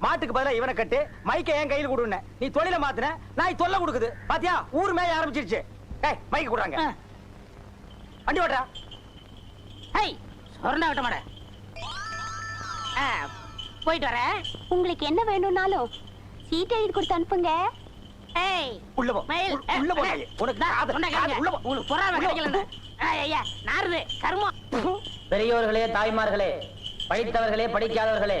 மாட்டுக்கு பதிலா இவனை கட்டு மைக்க என் கையில் கொடுன நீ தொழில மாத்துன நாய் தொல்லை கொடுக்குது. பாத்தியா? ஊர் மேய ஆரம்பிச்சிருச்சு. ஏய் மைக்க கொடுறாங்க. வண்டி ஓட்டுறா ஹை சொர்ணா விட்ட மாட போயிட்டு வரேன் உங்களுக்கு என்ன வேணும்னாலும் சீட் எழுதி கொடுத்து அனுப்புங்க. ஏய் உள்ள போ. மயில் உள்ள- போ. உனக்கு காது-. உள்ள போ. உங்களுக்கு பொறாமை ஐயா நாருது கர்மம். பெரியோர்களே தாய்மார்களே படித்தவர்களே படிக்காதவர்களே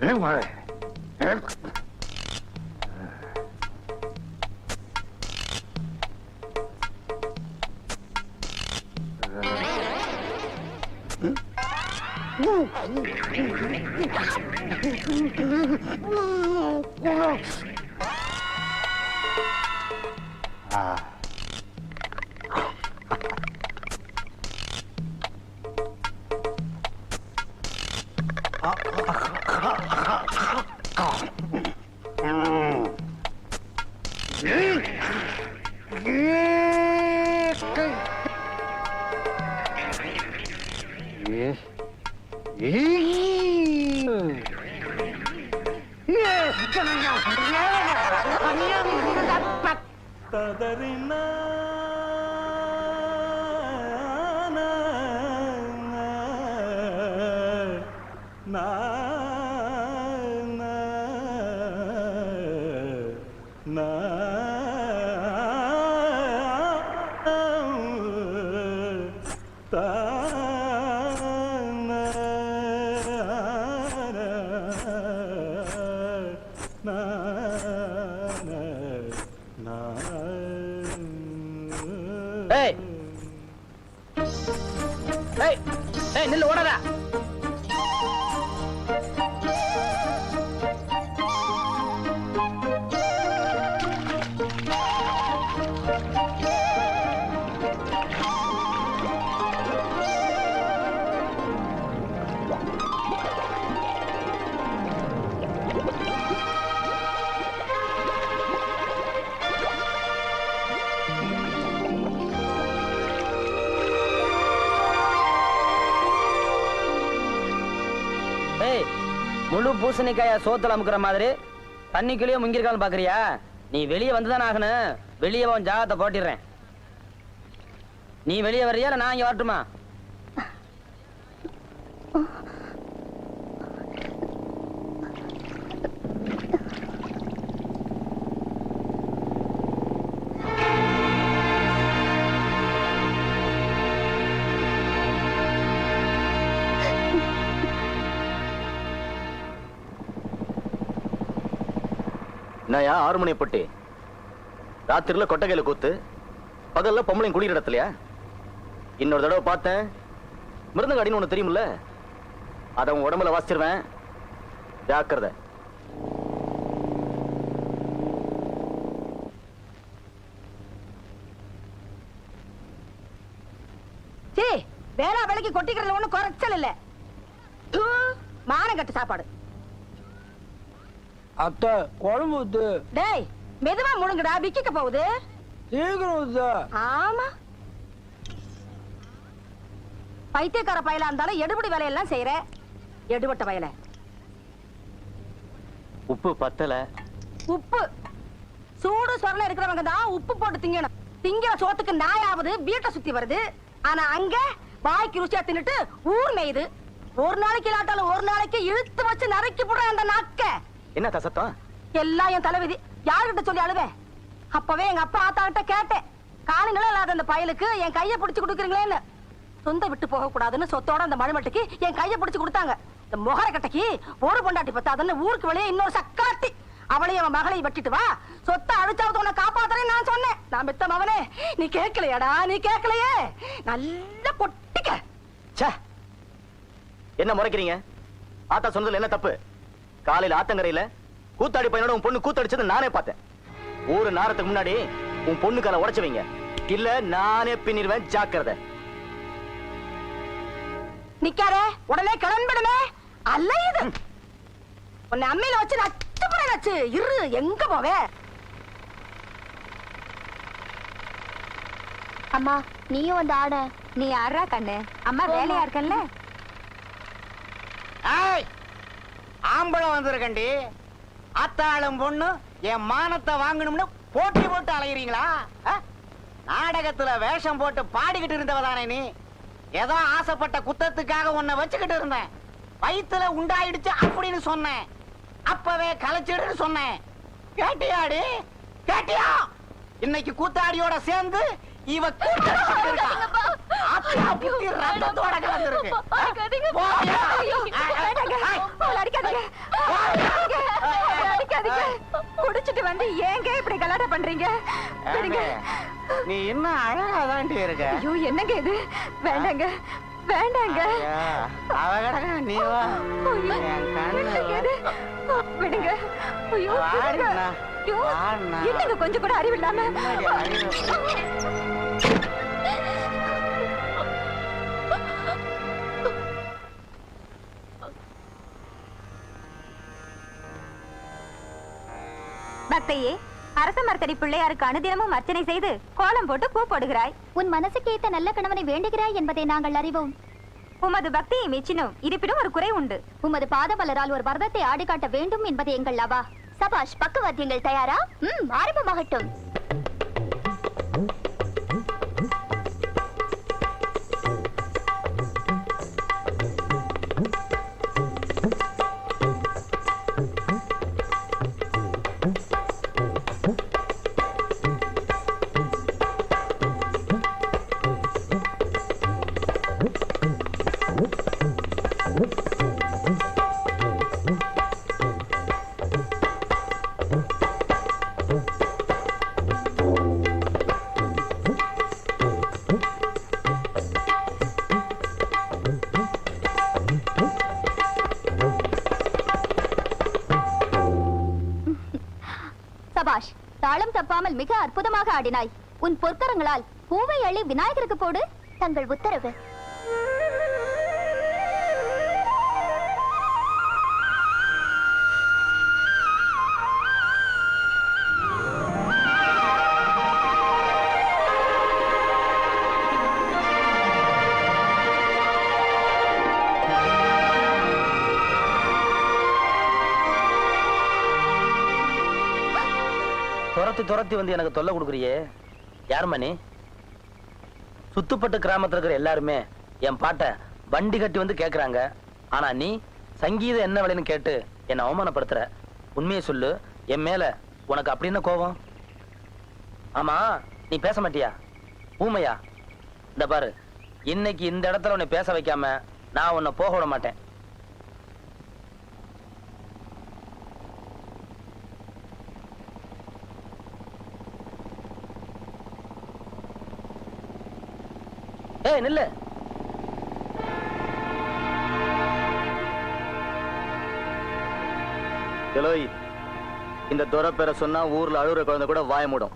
Don't worry. ஏய் ஏய் முழு பூசணிக்காய சோத்துல அமுக்குற மாதிரி தண்ணிக்குள்ளேயே முங்கிருக்கான்னு பாக்குறியா? நீ வெளியே வந்துதானே ஆகணும். வெளியே உன் ஜாகத்தை போட்டிடுறேன். நீ வெளியே வர்றியா இல்லை நான் இங்க வரட்டுமா? என்னயா ஆறு மணி பொட்டி ராத்திரில கொட்டகையில கூத்து. பகல்ல பொம்பளையும் குடிக்கிற இடத்துலயா? இன்னொரு தடவை பார்த்தேன். மிருந்தங்க ஒன்று தெரியுமில்ல? அத உன் உடம்புல வாசிச்சிருவேன். ஜாக்கிரதை. சே வேளா வேலைக்கு நாளைக்கு கொட்டிக்கிறதுல ஒண்ணும் குறைச்சல் இல்ல. மானம் கட்டு சாப்பாடு. அத்தை குழம்பு ஊத்து. டேய் மெதுவா முழுங்குடா விக்கிக்க போகுது. சீக்கிரம் ஊத்து. ஆமா. பைத்தியக்கார பயலா இருந்தாலும் எடுபடி வேலையெல்லாம் செய்யற எடுபட்ட பயல. உப்பு பத்தல. உப்பு. சூடு சொரணை இருக்கிறவங்க தான் உப்பு போட்டு திங்கணும். திங்கிற சோத்துக்கு நாயாவது வீட்டை சுத்தி வருது. ஆனா அங்க வாய்க்கு ருசியா தின்னுட்டு ஊர் மேயுது. ஒரு நாளைக்கு இல்லாட்டாலும் ஒரு நாளைக்கு இழுத்து வச்சு நறுக்கி போடுற அந்த நாக்க. என்ன சத்தம்? எல்லாம் என் தலைவிதி. யாருகிட்ட சொல்லி அழுவேன் அப்பவே எங்க அப்பா ஆத்தா கிட்ட கேட்டேன். காலி நிலம் இல்லாத அந்த பயலுக்கு என் கைய பிடிச்சு கொடுக்குறீங்களேன்னு. சொந்த விட்டு போக கூடாதுன்னு சொத்தோட அந்த மணிமட்டுக்கு என் கைய பிடிச்சு கொடுத்தாங்க. இந்த முகர கட்டைக்கு ஒரு பொண்டாட்டி பத்தாதுன்னு ஊருக்கு வெளியே இன்னொரு சக்காத்தி. அவளையும் அவன் மகளை வெட்டிட்டு வா. சொத்தை அழிச்சாவது உன்னை காப்பாத்துறேன்னு நான் சொன்னேன். நான் பெத்த மவனே. நீ கேட்கலையாடா நீ கேட்கலையே. நல்லா கொட்டிக்க. ச்சே. என்ன முறைக்கிறீங்க? ஆத்தா சொன்னதுல என்ன தப்பு? காலையில ஆத்தங்கரையில கூத்தாடி பையனோட உன் பொண்ணு கூத்தடிச்சது நானே பார்த்தேன். ஒரு நேரத்துக்கு முன்னாடி உன் பொண்ணு காலை உடைச்சு வைங்க இல்ல நானே பின்னிருவேன் ஜாக்கிரதை. நிக்காரே உடனே கிளம்பிடுமே. அல்ல இது. உன்னை அம்மையில வச்சு நச்சு போற நச்சு இரு எங்க போவே? அம்மா நீயும் வந்து ஆட. நீ ஆடுறா கண்ணு? அம்மா வேலையா இருக்கல்ல? ஏய்! ஆம்பளம் வந்திருக்கண்டி அத்தாளும் பொண்ணு என் மானத்தை வாங்கணும்னு போட்டி போட்டு அலையிறீங்களா ஆ? நாடகத்துல வேஷம் போட்டு பாடிக்கிட்டு இருந்தவதானே நீ ஏதோ ஆசைப்பட்ட குத்தத்துக்காக உன்னை வச்சுக்கிட்டு இருந்தேன் வயிற்றுல உண்டாயிடுச்சு அப்படின்னு சொன்னேன் அப்பவே கலைச்சிடுன்னு சொன்னேன் கேட்டியாடி கேட்டியா இன்னைக்கு கூத்தாடியோட சேர்ந்து இவ கூத்தடிச்சிட்டு குடிச்சிட்டு வந்து ஏங்க இப்படி கலாட்டா பண்றீங்க. நீ இன்னும் அழகாதாண்டி இருக்க? ஐயோ என்னங்க இது? வேண்டாங்க. வேண்டாங்க. ஐயா, அவ கிடக்க நீ வா? விடுங்க. ஐயோ. என்னங்க கொஞ்சம் கூட அறிவில்லாம பக்தையே அரச மரத்தடி பிள்ளையாருக்கு அனுதினமும் அர்ச்சனை செய்து கோலம் போட்டு பூ போடுகிறாய். உன் மனசுக்கேத்த நல்ல கணவனை வேண்டுகிறாய் என்பதை நாங்கள் அறிவோம். உமது பக்தியை மெச்சினோம். இருப்பினும் ஒரு குறை உண்டு. உமது பாதமலரால் ஒரு பரதத்தை ஆடி காட்ட வேண்டும் என்பது எங்கள் அவா சபாஷ் பக்கவாத்தியங்கள் தயாரா? ம் ஆரம்பமாகட்டும். தாளம் தப்பாமல் மிக அற்புதமாக ஆடினாய். உன் பொற்கரங்களால் பூவை அள்ளி விநாயகருக்கு போடு. தங்கள் உத்தரவு. துரத்தி துரத்தி வந்து எனக்கு தொல்லை கொடுக்குறியே? யாரும்மா நீ சுத்துப்பட்டு கிராமத்துல இருக்கிற எல்லாருமே என் பாட்டை வண்டி கட்டி வந்து கேக்குறாங்க. ஆனா நீ சங்கீதம் என்ன விலைன்னு கேட்டு என்னை அவமானப்படுத்துற. உண்மையை சொல்லு என் மேல உனக்கு அப்படி என்ன கோபம்? ஆமா நீ பேச மாட்டியா? ஊமையா? இந்த பாரு இன்னைக்கு இந்த இடத்துல உன்னை பேச வைக்காம நான் உன்னை போக விட மாட்டேன். ஏய் நில்லு. எலோய் இந்த பேரை சொன்னா ஊர்ல அழுகுற குழந்தை கூட வாய மூடும்.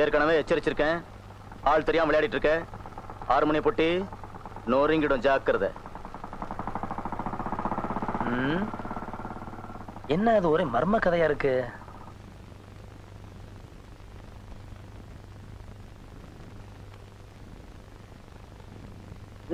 ஏற்கனவே எச்சரிச்சிருக்கேன். ஆள் தெரியாம விளையாடிட்டு இருக்க. ஆறு மணி பொட்டி நோரிங்கிடும் ஜாக்கிரதை. என்ன அது ஒரே மர்ம கதையா இருக்கு?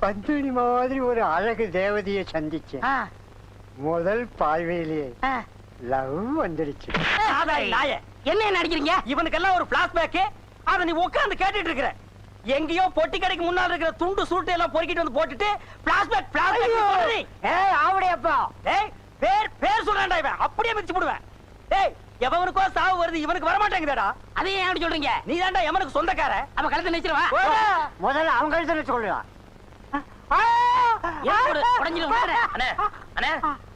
பந்தினி மாதிரி ஒரு அழகு தேவதையை சந்திச்சேன் ஆ, முதல் பார்வையிலேயே. லவ் வந்துடுச்சு. என்ன என்ன அடிக்கிறீங்க? இவனுக்கெல்லாம் ஒரு பிளாஷ்பேக் அத நீ உட்கார்ந்து கேட்டுட்டு இருக்கிற. எங்கேயோ பொட்டி கடைக்கு முன்னால இருக்கிற துண்டு சுருட்டு எல்லாம் பொறுக்கிட்டு வந்து போட்டுட்டு பிளாஷ்பேக் பிளாஷ்பேக் ஏய் ஆவடையப்பா. டேய் பேர் பேர் சொல்றான்டா இவன். அப்படியே மிதிச்சு போடுவேன் டேய் எவனுக்கோ சாவு வருது இவனுக்கு வர மாட்டேங்குதா அதையே ஏன் அப்படி சொல்றீங்க? நீ தான்டா எவனுக்கு சொந்தக்கார அவ கழுத்தை நினைச்சிருவா முதல்ல சொல்லுவான் உடஞ்சிடும் அண்ணே அண்ணே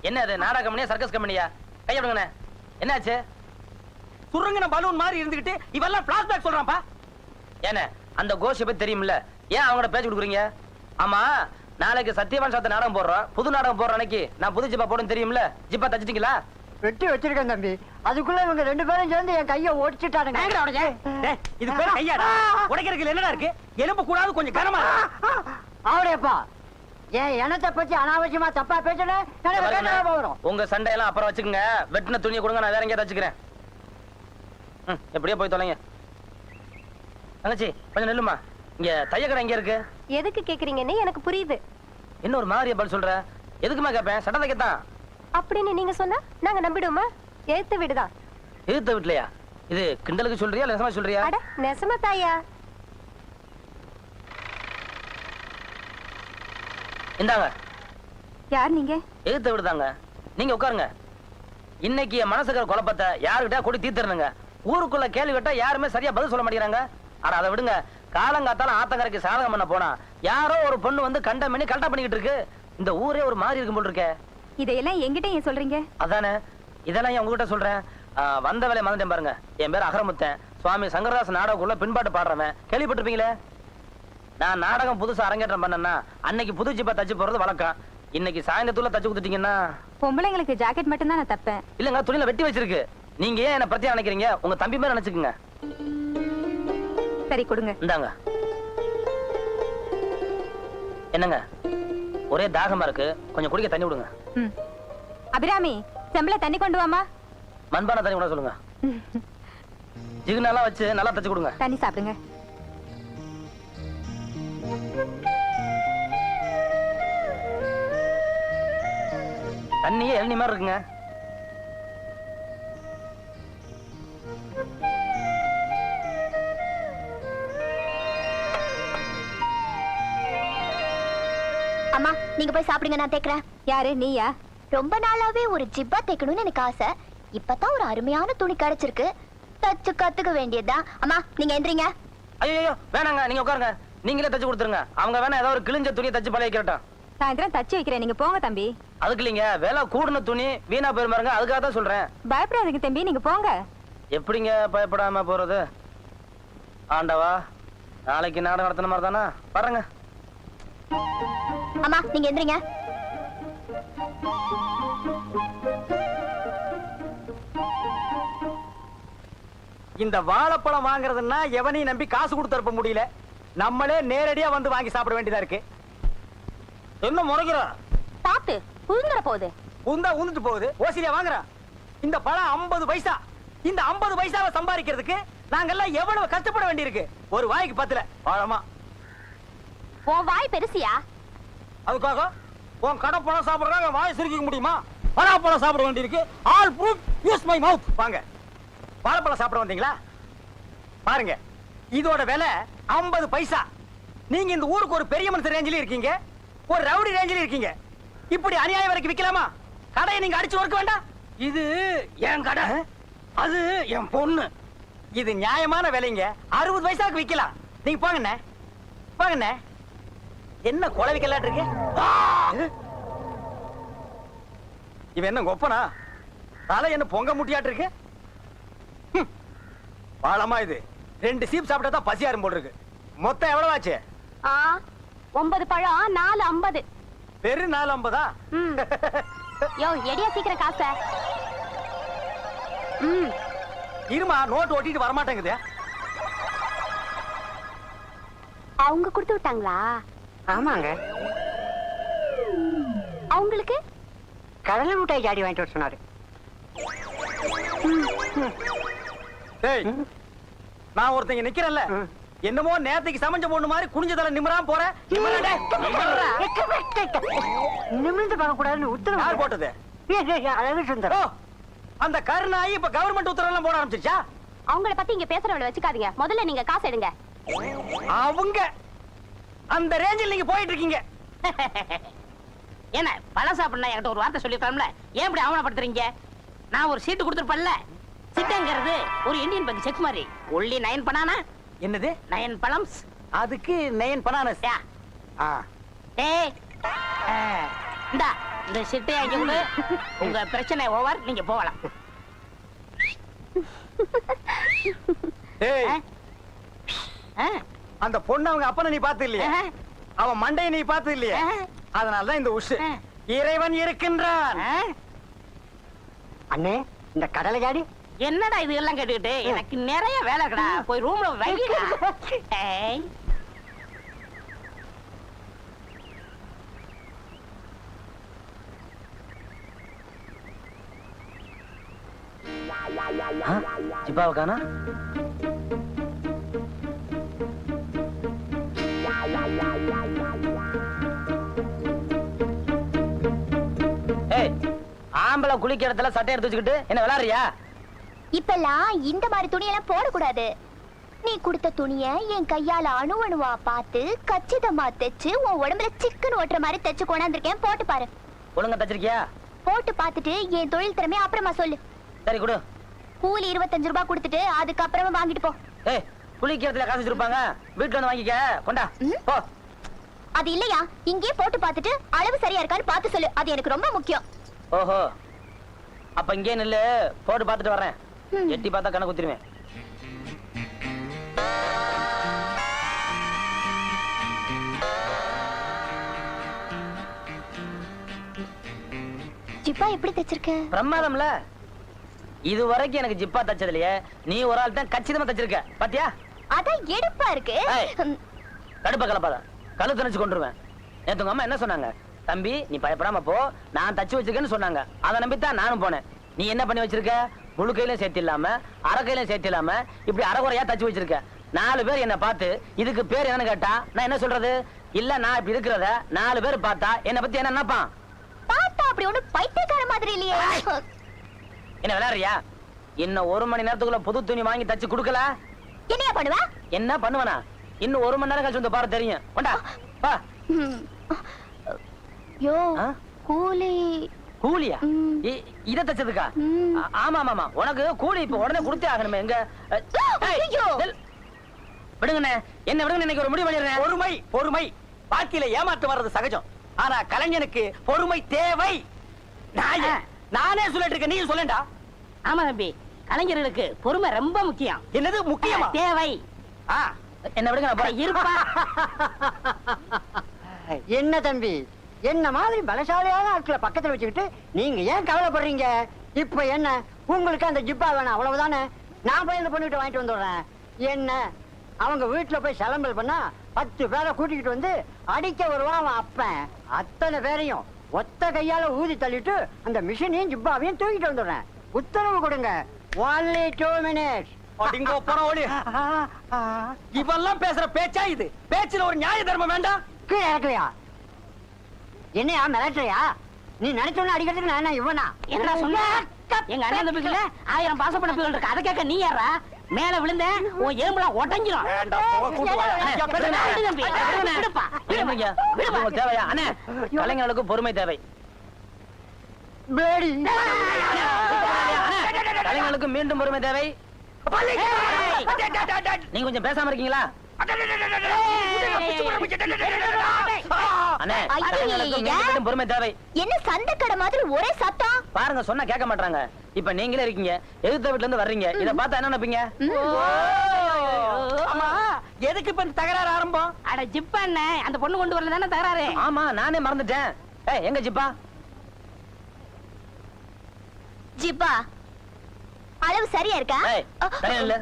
என்ன அது கம்பெனியா சர்க்கஸ் கம்பெனியா? கைய விடுங்கண்ணே. என்னாச்சு? சுருங்கின பலூன் மாதிரி இருந்துகிட்டு இவெல்லாம் பிளாஷ்பேக் சொல்றான்ப்பா. ஏண்ணே அந்த கோஷை பத்தி தெரியும்ல ஏன் அவங்கள பேச்சு கொடுக்குறீங்க? ஆமா நாளைக்கு சத்யவான் சாத்த நாடகம் போடுறோம். புது நாடகம் போடுற அன்னைக்கு நான் புது ஜிப்பா போடுன்னு தெரியும்ல ஜிப்பா தச்சிட்டீங்களா? வெட்டி வச்சிருக்கேன் தம்பி. அதுக்குள்ள இவங்க ரெண்டு பேரும் சேர்ந்து என் கைய ஓடிச்சுட்டானுங்க இது பேர் கையாடா. உடைக்கிறதுக்கு என்னடா இருக்கு? எலும்பு கூடாது கொஞ்சம் கனமா இருக்கு. ஆவடையப்பா என் இனத்தை பத்தி அனாவசியமா தப்பா போகிறோம் உங்க சண்டையெல்லாம் அப்புறம் வச்சுக்கோங்க. வெட்டின துணியை கொடுங்க நான் வேற எங்கேயாவது வச்சுக்கிறேன். எப்படியோ போய் தொலைங்க. தங்கச்சி கொஞ்சம் நில்லுமா? இங்க தையக்கடை எங்க இருக்கு? எதுக்கு கேக்குறீங்கன்னு எனக்கு புரியுது. என்ன ஒரு மாதிரி பதில் சொல்ற? எதுக்குமா கேட்பேன் சட்டை தைக்கத்தான் அப்படின்னு நீங்க சொன்னா நாங்க நம்பிடுவோமா? எழுத்து விடுதான். எதிர்த்த வீட்லயா? இது கிண்டலுக்கு சொல்றியா நெசமா சொல்றியா? அட நெசமா தாயா? இந்தாங்க. யார் நீங்க? எதிர்த்த விடுதாங்க. நீங்க உட்காருங்க. இன்னைக்கு என் மனசுக்கிற குழப்பத்தை யாருக்கிட்ட கொடி தீர்த்துறனுங்க ஊருக்குள்ள கேள்வி கேட்டா யாருமே சரியா பதில் சொல்ல மாட்டேங்கிறாங்க. ஆனா அதை விடுங்க. காலங்காத்தால ஆத்தங்கரைக்கு சாதகம் பண்ண போனா யாரோ ஒரு பொண்ணு வந்து கண்டம் பண்ணி கல்ட்டா பண்ணிக்கிட்டு இருக்கு. இந்த ஊரே ஒரு மாதிரி இருக்கும் போல் இருக்கே. இதையெல்லாம் எங்கிட்ட ஏன் சொல்றீங்க? அதானே? இதெல்லாம் ஏன் உங்ககிட்ட சொல்றேன்? வந்த வேலையை மறந்துட்டேன் பாருங்க. என் பேர் அகரமுத்தன். சுவாமி சங்கரதாஸ் நாடகக்குள்ள பின்பாட்டு பாடுறவன். கேள்விப்பட்டிருப்பீங்களே? நான் நாடகம் புதுசா அரங்கேற்றம் பண்ணேன்னா அன்னைக்கு புது ஜிப்பா தச்சு போறது வழக்கம். இன்னைக்கு சாயந்தரத்துல தச்சு கொடுத்துட்டீங்கன்னா. பொம்பளைங்களுக்கு ஜாக்கெட் மட்டும் தான் நான் தப்பேன். இல்லங்க துணியில வெட்டி வச்சிருக்கு. நீங்க ஏன் என்ன பத்தியா நினைக்கிறீங்க உங்க தம்பி மாதிரி நினைச்சுக்குங்க. சரி கொடுங்க. இந்தாங்க. என்னங்க? ஒரே தாகமா இருக்கு. கொஞ்சம் குடிக்க தண்ணி விடுங்க. அபிராமி செம்பல தண்ணி கொண்டு வாமா மண்பானை தண்ணி விட சொல்லுங்க. ஜிகுனெல்லாம் வச்சு நல்லா தச்சு கொடுங்க. தண்ணி சாப்பிடுங்க. தண்ணியே இளநீ மாதிரி இருக்குங்க. அம்மா நீங்க போய் சாப்பிடுங்க நான் தேக்கிறேன் யாரு நீயா? ரொம்ப நாளாவே ஒரு ஜிப்பா தைக்கணும்னு எனக்கு ஆசை. இப்பதான் ஒரு அருமையான துணி கிடைச்சிருக்கு. தச்சு கத்துக்க வேண்டியதுதான். அம்மா நீங்க எந்திரிங்க. ஐயோ வேணாங்க நீங்க உட்காருங்க. நீங்களே தச்சு கொடுத்துருங்க. அவங்க வேணா ஏதாவது ஒரு கிழிஞ்ச துணியை தச்சு பழைய வைக்கிறட்டும் சாயந்தரம் தச்சு வைக்கிறேன். நீங்க போங்க தம்பி. அதுக்கு இல்லைங்க விலை கூடின துணி வீணா போயிருமாருங்க அதுக்காக தான் சொல்றேன். பயப்படாதீங்க தம்பி நீங்க போங்க. எப்படிங்க பயப்படாம போறது? ஆண்டவா நாளைக்கு நாடகம் நடத்தின மாதிரி தானா? பாருங்க. அம்மா நீங்க எந்திரிங்க. இந்த வாழைப்பழம் வாங்குறதுன்னா எவனையும் நம்பி காசு கொடுத்து அனுப்ப முடியல. நம்மளே நேரடியா வந்து வாங்கி சாப்பிட வேண்டியதா இருக்கு. என்ன முறைகிற பாத்து புழுந்துற போகுது. உந்தா உந்துட்டு போகுது. ஓசிலியா வாங்குறான் இந்த பழம் 50 பைசா. இந்த 50 பைசாவை சம்பாதிக்கிறதுக்கு நாங்கெல்லாம் எவ்வளவு கஷ்டப்பட வேண்டியிருக்கு? ஒரு வாய்க்கு பத்துல. பழமா உன் வாய் பெருசியா? அதுக்காக உன் கடை பழம் சாப்பிடுறாங்க வாய் சுருக்கிக்க முடியுமா? பழம் சாப்பிட வேண்டியிருக்கு. All proof use my mouth. வாங்க. வாழைப்பழம் சாப்பிட வந்தீங்களா? பாருங்க. இதோட விலை 50 பைசா. நீங்க இந்த ஊருக்கு ஒரு பெரிய மனுஷன் ரேஞ்சில இருக்கீங்க. ஒரு ரவுடி ரேஞ்சில இருக்கீங்க. இப்படி அநியாயம் வரைக்கும் விக்கலாமா? கடையை நீங்க அடிச்சு ஒர்க்க வேண்டாம். இது என் கடை. அது என் பொண்ணு. இது நியாயமான விலைங்க. அறுபது பைசாக்கு விக்கலாம். நீங்க போங்கண்ணே போங்கண்ணே என்ன குழவிக்கலாட்டு இருக்கு இவன் என்ன கொப்பனா? தலை என்ன பொங்க முட்டியாட்டு இருக்கு? ஹம். பாலமா இது. ரெண்டு சீப் சாப்பிட்டா தான் பசியாரும் போல் இருக்கு. மொத்தம் எவ்வளவு ஆச்சு? ஆ ஒன்பது பழம் நாலு ஐம்பது பெரு நாலு ஐம்பதா யோ எடியா சீக்கிரம் காசை. ம். இருமா நோட்டு ஒட்டிட்டு வரமாட்டேங்குது. அவங்க கொடுத்து விட்டாங்களா? ஆமாங்க. அவங்களுக்கு? கடலை மிட்டாய் ஜாடி வாங்கிட்டு வர சொன்னாரு. நான் ஒருத்தங்க நிக்கிறேன்ல. என்னமோ நேத்துக்கு சமைஞ்ச பொண்ணு மாதிரி குனிஞ்ச தலை நிமிராம போற. நிமிர்ந்து பார்க்க கூடாதுன்னு உத்தரவு யார் போட்டது? ஏய், ஏய், ஏய், அழகு ஓ சுந்தரம் அந்த கருணாயி இப்ப கவர்மெண்ட் உத்தரவு எல்லாம் போட ஆரம்பிச்சிருச்சா? அவங்கள பத்தி இங்க பேசுறவள வச்சுக்காதீங்க. முதல்ல நீங்க காசு எடுங்க. அவங்க அந்த ரேஞ்சில் நீங்க போயிட்டு இருக்கீங்க என்ன பழம் சாப்பிடணும் என்கிட்ட ஒரு வார்த்தை சொல்லிருக்கலாம்ல ஏன் இப்படி அவமானப்படுத்துறீங்க? நான் ஒரு சீட்டு கொடுத்துருப்பேன்ல. சிட்டங்கிறது ஒரு இந்தியன் பேங்க் செக் மாதிரி. ஒல்லி நயன் பனானா என்னது? நயன் பழம்ஸ் அதுக்கு நயன் பனானஸ் ஆ. டேய் இந்தா இந்த சிட்டை அங்க கொடு உங்க பிரச்சனை ஓவர் நீங்க போகலாம். ஏய். அந்த பொண்ணு அவங்க அப்பனை நீ பார்த்து இல்லையா அவன் மண்டையை நீ பார்த்து இல்லையா ஆ. அதனால தான் இந்த உஷு. இறைவன் இருக்கின்றான். அண்ணே இந்த கடலை ஜாடி என்னடா இது எல்லாம் கேட்டுக்கிட்டு எனக்கு நிறைய வேலை இருக்குடா. போய் ரூம்ல ஏய். ஆம்பளை குளிக்கிற இடத்துல சட்டை எடுத்து வச்சுக்கிட்டு என்ன விளையாடுறியா? இப்பெல்லாம் இந்த மாதிரி துணியெல்லாம் போடக்கூடாது. நீ கொடுத்த துணிய என் கையால அணு அணுவா பார்த்து கச்சிதமா தைச்சு உன் உடம்புல சிக்கன் ஓட்டுற மாதிரி தைச்சு கொண்டாந்துருக்கேன். போட்டு பாரு. ஒழுங்கா தச்சிருக்கியா? போட்டு பார்த்துட்டு என் தொழில் திறமைய அப்புறமா சொல்லு. சரி கொடு. கூலி இருபத்தஞ்சு ரூபாய் கொடுத்துட்டு அதுக்கப்புறமா வாங்கிட்டு போ. ஏய் குளிக்கிறதுல காசு வச்சிருப்பாங்க. வீட்டுல வந்து வாங்கிக்க. கொண்டா. போ. அது இல்லையா? இங்கேயே போட்டு பார்த்துட்டு அளவு சரியா இருக்கான்னு பார்த்து சொல்லு. அது எனக்கு ரொம்ப முக்கியம். ஓஹோ. அப்ப இங்கே நில்லு. போட்டு பார்த்துட்டு வர்றேன். ம். எட்டி பார்த்தா கணக்கு குத்திருவேன். ஜிப்பா எப்படி தைச்சிருக்க? பிரமாதம்ல. இது வரைக்கும் எனக்கு ஜிப்பா தச்சதுலயே நீ ஒரு ஆள் தான் கச்சிதமா தச்சிருக்க. பாத்தியா? அதான் எடுப்பா இருக்கு. கடுப்ப கலப்பாத. கழு தணிச்சு கொண்டுருவேன் நேத்து உங்க அம்மா என்ன சொன்னாங்க? தம்பி நீ பயப்படாம போ. நான் தச்சு வச்சிருக்கேன்னு சொன்னாங்க. அதை நம்பித்தான் நானும் போனேன். நீ என்ன பண்ணி வச்சிருக்க? முழு கையிலும் சேர்த்து இல்லாம அரை கையிலும் சேர்த்து இல்லாம இப்படி அரைகுறையா தச்சு வச்சிருக்க. நாலு பேர் என்ன பார்த்து இதுக்கு பேர் என்னன்னு கேட்டா நான் என்ன சொல்றது? இல்ல நான் இப்படி இருக்கிறத நாலு பேர் பார்த்தா என்ன பத்தி என்ன நினைப்பான்? பார்த்தா அப்படி ஒண்ணு பைத்தியக்கார மாதிரி இல்லையே. என்ன விளையாடுறியா? இன்னும் ஒரு மணி நேரத்துக்குள்ள புது துணி வாங்கி தச்சு கொடுக்கல? என்னையா பண்ணுவ? என்ன பண்ணுவனா? இன்னும் ஒரு மணி நேரம் கழிச்சு வந்து பாரு தெரியும். கொண்டா வா. யோ? கூலி கூலியா? இத தச்சதுக்கா? ஆமா ஆமா ஆமா உனக்கு கூலி இப்ப உடனே கொடுத்தே ஆகணுமே. எங்க. விடுங்கண்ணே. என்ன விடுங்க இன்னைக்கு ஒரு முடிவு பண்ணிடுறேன். பொறுமை பொறுமை. வாழ்க்கையில ஏமாற்று வர்றது சகஜம். ஆனா கலைஞனுக்கு பொறுமை தேவை. நானே சொல்லிட்டு இருக்கேன். நீ சொல்லேன்டா ஆமா தம்பி. கலைஞர்களுக்கு பொறுமை ரொம்ப முக்கியம். என்னது முக்கியமா? தேவை. ஆ, என்ன விடுங்க. இருப்பா. என்ன தம்பி? என்ன மாதிரி பலசாலியான ஆட்களை பக்கத்துல வச்சுக்கிட்டு நீங்க ஏன் கவலைப்படுறீங்க? இப்ப என்ன? உங்களுக்கு அந்த ஜிப்பா வேணும் அவ்வளவுதானே? நான் போய் இந்த பொண்ணுகிட்ட வாங்கிட்டு வந்துடுறேன். என்ன? அவங்க வீட்டுல போய் சலம்பல் பண்ணா பத்து பேரை கூட்டிக்கிட்டு வந்து அடிக்க வருவான் அவன் அப்பன். அத்தனை பேரையும் ஒத்த கையால ஊதி தள்ளிட்டு அந்த மிஷினையும் ஜிப்பாவையும் தூக்கிட்டு வந்துடுறேன். உத்தரவு கொடுங்க. ஒன்லி டூ மினிட்ஸ் ஓடி இவெல்லாம் பேசுற பேச்சா இது? பேச்சுல ஒரு நியாய தர்மம் வேண்டாம்? கீழே இறக்கலையா? என்னையா மிரட்டுறியா? நீ நினைச்சோன்னு அடிக்கிறதுக்கு நான் இவனா? என்னடா சொன்ன எங்க அண்ணன் தம்பிக்குள்ள ஆயிரம் பாசப்பட பிள்ளைகள் இருக்கு. அதை கேட்க நீ யாரா மேல விழுந்தேன் உன் எலும்புலாம் உடஞ்சிரும். தேவையா? அண்ணே கலைஞர்களுக்கு பொறுமை தேவை. கலைஞர்களுக்கு மீண்டும் பொறுமை தேவை. நீங்க கொஞ்சம் பேசாம இருக்கீங்களா? பொறுமை தேவை. என்ன சந்தைக்கடை மாதிரி ஒரே சத்தம்? பாருங்க சொன்னா கேட்க மாட்டாங்க. இப்ப நீங்களே இருக்கீங்க. எதிர்த்த வீட்டுல இருந்து வர்றீங்க. இத பார்த்தா என்ன நினைப்பீங்க? ஆமா எதுக்கு இப்ப இந்த தகராறு ஆரம்பம்? அட ஜிப்பா என்ன? அந்த பொண்ணு கொண்டு வரல தானே தகராறு? ஆமா நானே மறந்துட்டேன். ஏய் எங்க ஜிப்பா? ஜிப்பா அளவு சரியா இருக்கா? இல்ல.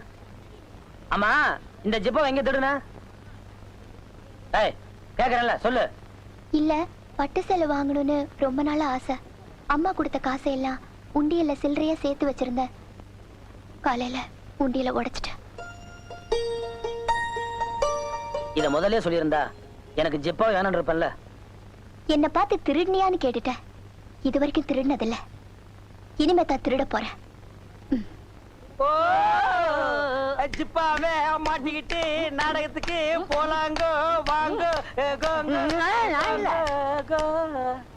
ஆமா இந்த ஜிப்பா எங்க திருடுன? ஏய் கேக்குறேன்ல சொல்லு. இல்ல பட்டு சேலை வாங்கணும்னு ரொம்ப நாளா ஆசை. அம்மா கொடுத்த காசை எல்லாம் உண்டியல்ல சில்லறையா சேர்த்து வச்சிருந்தேன். காலையில உண்டியல உடைச்சிட்டேன். இத முதல்லயே சொல்லியிருந்தா எனக்கு ஜிப்பா வேணும்னு இருப்பேன்ல. என்ன பார்த்து திருடினியான்னு கேட்டுட்டேன். இது வரைக்கும் திருடினதில்ல. இனிமே தான் திருட போறேன். ஜிப்பாவே மாட்டிக்கிட்டு நாடகத்துக்கு போலாங்கோ வாங்கோ